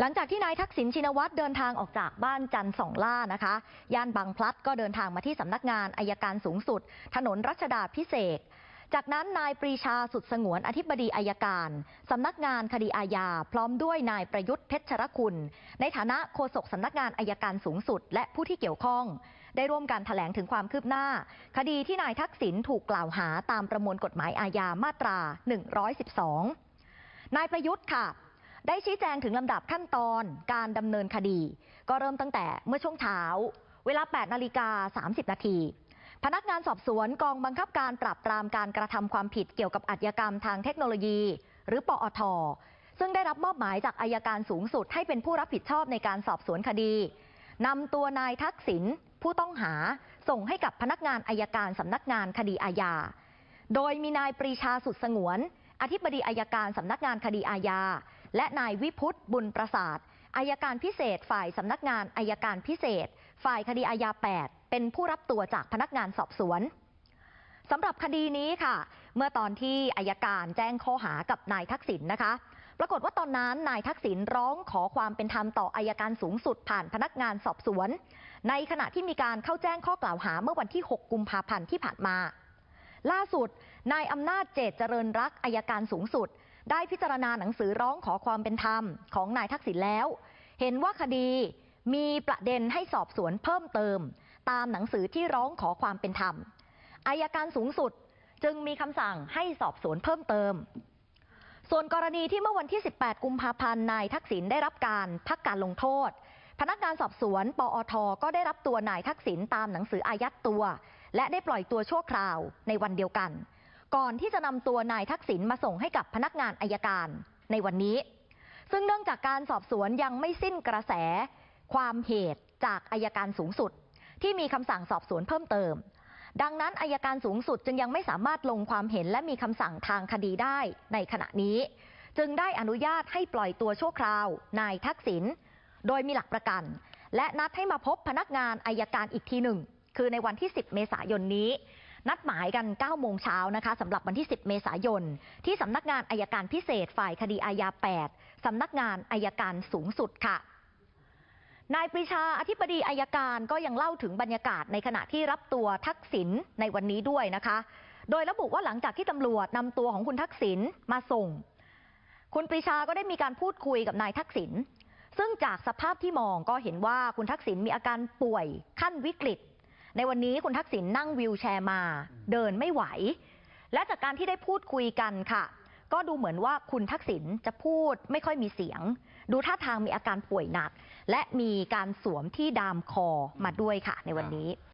หลังจากที่นายทักษิณชินวัตรเดินทางออกจากบ้านจันทร์สองล่านะคะย่านบางพลัดก็เดินทางมาที่สำนักงานอายการสูงสุด ถนนรัชดาพิเศษจากนั้นนายปรีชาสุดสงวนอธิบดีอายการสำนักงานคดีอาญาพร้อมด้วยนายประยุทธ์เพชรคุณ ในฐานะโฆษกสำนักงานอายการสูงสุด และผู้ที่เกี่ยวข้อง ได้ร่วมกันแถลงถึงความคืบหน้า คดีที่นายทักษิณถูกกล่าวหาตามประมวลกฎหมายอาญามาตรา 112 นายประยุทธ์ค่ะ ได้ชี้แจงถึงลำดับขั้นตอนการดำเนินคดี ก็เริ่มตั้งแต่เมื่อช่วงเช้า เวลา 8 นาฬิกา 30 นาทีพนักงานสอบสวนกองบังคับการปราบปรามการกระทำความผิดเกี่ยวกับอาชญากรรมทางเทคโนโลยี หรือปอท ซึ่งได้รับมอบหมายจากอายการสูงสุดให้เป็นผู้รับผิดชอบในการสอบสวนคดีนำตัวนายทักษิณผู้ต้องหาส่งให้กับพนักงานอายการสำนักงานคดีอาญา โดยมีนายปรีชาสุดสงวน อธิบดีอายการสำนักงานคดีอาญา และนายวิพุทธบุญประสาทอายการพิเศษฝ่ายสำนักงานอายการพิเศษ ฝ่ายคดีอาญา 8 เป็นผู้รับตัวจากพนักงานสอบสวนสำหรับคดีนี้ค่ะ เมื่อตอนที่อายการแจ้งข้อหากับนายทักษิณนะคะ ปรากฏว่าตอนนั้นนายทักษิณร้องขอความเป็นธรรมต่ออายการสูงสุดผ่านพนักงานสอบสวน ในขณะที่มีการเข้าแจ้งข้อกล่าวหาเมื่อวันที่ 6 กุมภาพันธ์ที่ผ่านมา ล่าสุดนายอำนาจเจตเจริญรักอายการสูงสุด ได้พิจารณาหนังสือร้องขอความเป็นธรรมของนายทักษิณแล้ว เห็นว่าคดีมีประเด็นให้สอบสวนเพิ่มเติม ตามหนังสือที่ร้องขอความเป็นธรรมอายการสูงสุดจึงมีคำสั่งให้สอบสวนเพิ่มเติม ส่วนกรณีที่เมื่อวันที่ 18 กุมภาพันธ์นายทักษิณได้รับการพักการลงโทษ พนักงานสอบสวนปอทก็ได้รับตัวนายทักษิณตามหนังสืออายัดตัว และได้ปล่อยตัวชั่วคราวในวันเดียวกัน ก่อนที่จะนำตัวนายทักษิณมาส่งให้กับพนักงานอายการในวันนี้ ซึ่งเนื่องจากการสอบสวนยังไม่สิ้นกระแส ความเหตุจากอายการสูงสุด ที่มีคำสั่งสอบสวนเพิ่มเติม ดังนั้นอายการสูงสุดจึงยังไม่สามารถลงความเห็นและมีคำสั่งทางคดีได้ในขณะนี้ จึงได้อนุญาตให้ปล่อยตัวชั่วคราว นายทักษิณ โดยมีหลักประกัน และนัดให้มาพบพนักงานอายการอีกทีหนึ่ง คือในวันที่ 10 เมษายนนี้ นัดหมายกัน 9 โมงเช้านะคะสำหรับวันที่ 10 เมษายน ที่สำนักงานอายการพิเศษฝ่ายคดีอาญา 8สำนักงานอายการสูงสุดค่ะนายปรีชาอธิบดีอายการก็ยังเล่าถึงบรรยากาศในขณะที่รับตัวทักษิณในวันนี้ด้วยนะคะ โดยระบุว่าหลังจากที่ตำรวจนำตัวของคุณทักษิณมาส่ง คุณปรีชาก็ได้มีการพูดคุยกับนายทักษิณ ซึ่งจากสภาพที่มองก็เห็นว่าคุณทักษิณมีอาการป่วยขั้นวิกฤต ในวันนี้คุณทักษิณนั่งวิวแชร์มา เดินไม่ไหว และจากการที่ได้พูดคุยกันค่ะ ก็ดูเหมือนว่าคุณทักษิณจะพูดไม่ค่อยมีเสียง ดูท่าทางมีอาการป่วยหนัก และมีการสวมที่ดามคอมาด้วยค่ะ ในวันนี้